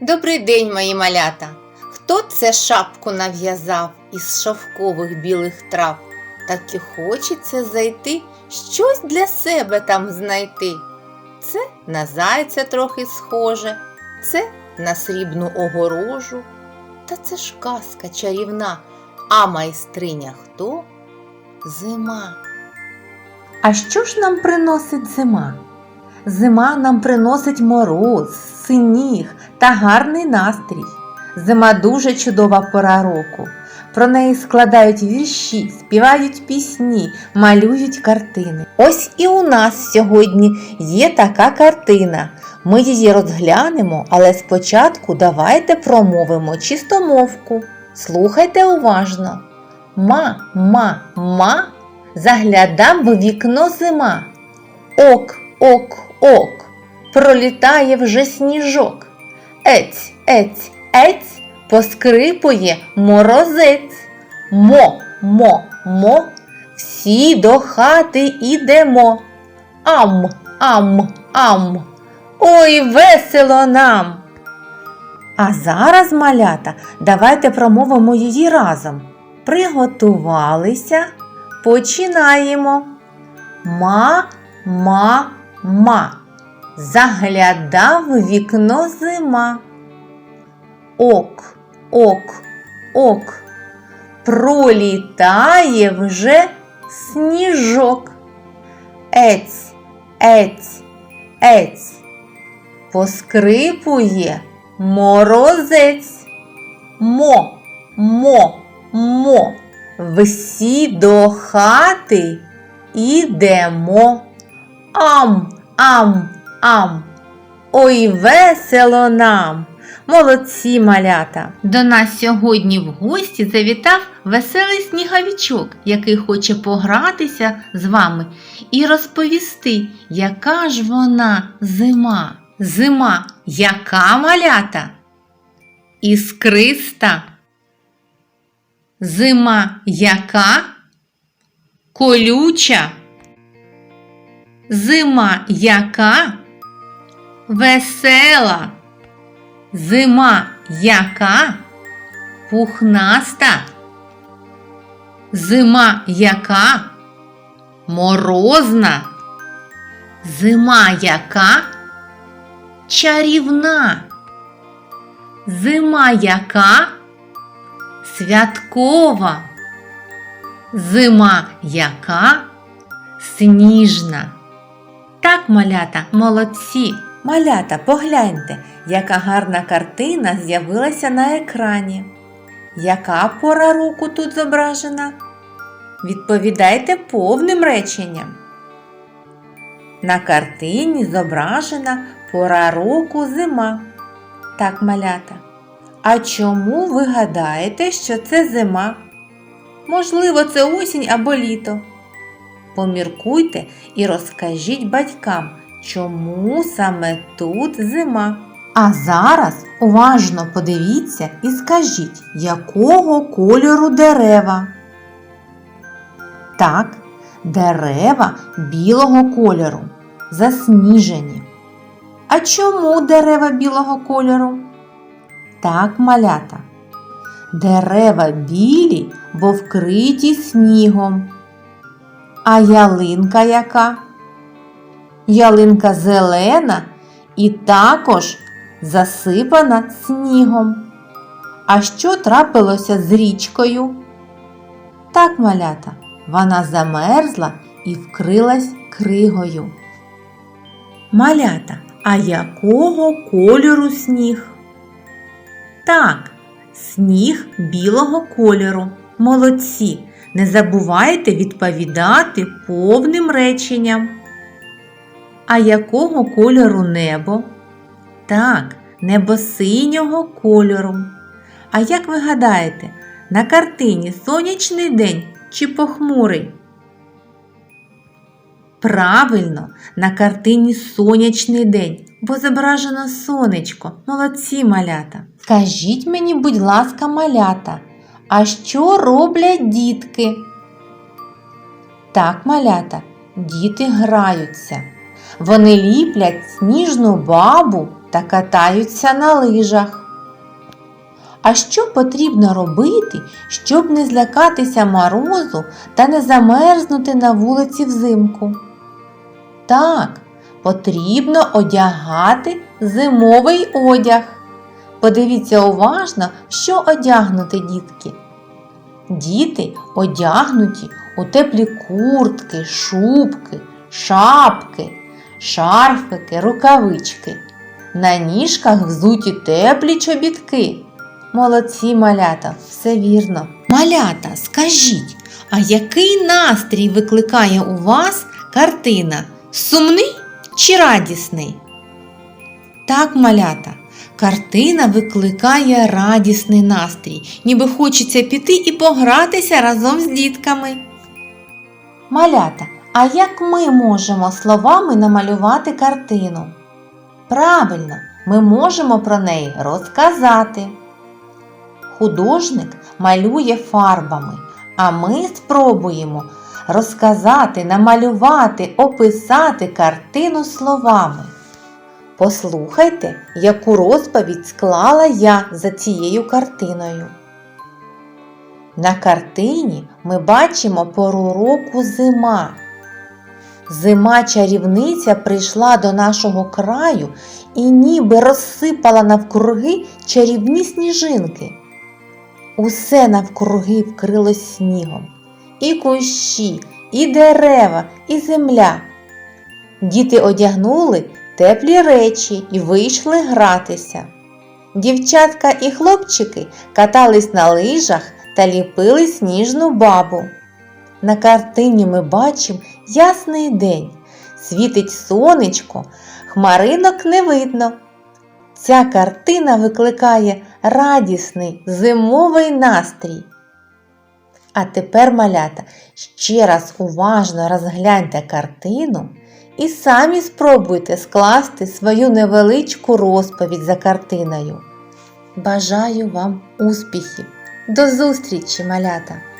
Добрий день, мої малята! Хто це шапку нав'язав із шовкових білих трав? Так і хочеться зайти, щось для себе там знайти. Це на зайця трохи схоже, це на срібну огорожу. Та це ж казка чарівна, а майстриня хто? Зима. А що ж нам приносить зима? Зима нам приносить мороз, сніг та гарний настрій. Зима дуже чудова пора року. Про неї складають вірші, співають пісні, малюють картини. Ось і у нас сьогодні є така картина. Ми її розглянемо, але спочатку давайте промовимо чистомовку. Слухайте уважно. Ма, ма, ма, заглядам в вікно зима. Ок, ок, ок, пролітає вже сніжок. Ець, ець, ець, поскрипує морозець. Мо, мо, мо, всі до хати ідемо. Ам, ам, ам. Ой, весело нам. А зараз, малята, давайте промовимо її разом. Приготувалися, починаємо. Ма, ма, ма. Заглядав вікно зима. Ок, ок, ок. Пролітає вже сніжок. Ець, ець, ець. Поскрипує морозець. Мо, мо, мо. Всі до хати ідемо. Ам, ам, ам. Ой, весело нам. Молодці малята! До нас сьогодні в гості завітав веселий сніговичок, який хоче погратися з вами і розповісти, яка ж вона зима. Зима, яка малята? Іскриста. Зима яка? Колюча. Зима яка? Весела. Зима яка? Пухнаста. Зима яка? Морозна. Зима яка? Чарівна. Зима яка? Святкова. Зима яка? Сніжна. Так, малята, молодці. Малята, погляньте, яка гарна картина з'явилася на екрані. Яка пора року тут зображена? Відповідайте повним реченням. На картині зображена пора року зима. Так, малята. А чому ви гадаєте, що це зима? Можливо, це осінь або літо. Поміркуйте і розкажіть батькам, чому саме тут зима. А зараз уважно подивіться і скажіть, якого кольору дерева. Так, дерева білого кольору, засніжені. А чому дерева білого кольору? Так, малята. Дерева білі, бо вкриті снігом. А ялинка яка? Ялинка зелена і також засипана снігом. А що трапилося з річкою? Так, малята, вона замерзла і вкрилась кригою. Малята, а якого кольору сніг? Так, сніг білого кольору. Молодці. Не забувайте відповідати повним реченням. А якого кольору небо? Так, небо синього кольору. А як ви гадаєте, на картині сонячний день чи похмурий? Правильно, на картині сонячний день, бо зображено сонечко. Молодці малята. Скажіть мені, будь ласка, малята, а що роблять дітки? Так, малята, діти граються. Вони ліплять сніжну бабу та катаються на лижах. А що потрібно робити, щоб не злякатися морозу та не замерзнути на вулиці взимку? Так, потрібно одягати зимовий одяг. Подивіться уважно, що одягнути дітки. Діти одягнуті у теплі куртки, шубки, шапки, шарфики, рукавички. На ніжках взуті теплі чобітки. Молодці малята, все вірно. Малята, скажіть, а який настрій викликає у вас картина? Сумний чи радісний? Так, малята, картина викликає радісний настрій, ніби хочеться піти і погратися разом з дітками. Малята, а як ми можемо словами намалювати картину? Правильно, ми можемо про неї розказати. Художник малює фарбами, а ми спробуємо розказати, намалювати, описати картину словами. Послухайте, яку розповідь склала я за цією картиною. На картині ми бачимо пору року зима. Зима чарівниця прийшла до нашого краю і ніби розсипала навкруги чарівні сніжинки. Усе навкруги вкрилось снігом. І кущі, і дерева, і земля. Діти одягнули теплі речі і вийшли гратися. Дівчатка і хлопчики катались на лижах та ліпили сніжну бабу. На картині ми бачимо ясний день. Світить сонечко, хмаринок не видно. Ця картина викликає радісний зимовий настрій. А тепер, малята, ще раз уважно розгляньте картину і самі спробуйте скласти свою невеличку розповідь за картиною. Бажаю вам успіхів! До зустрічі, малята!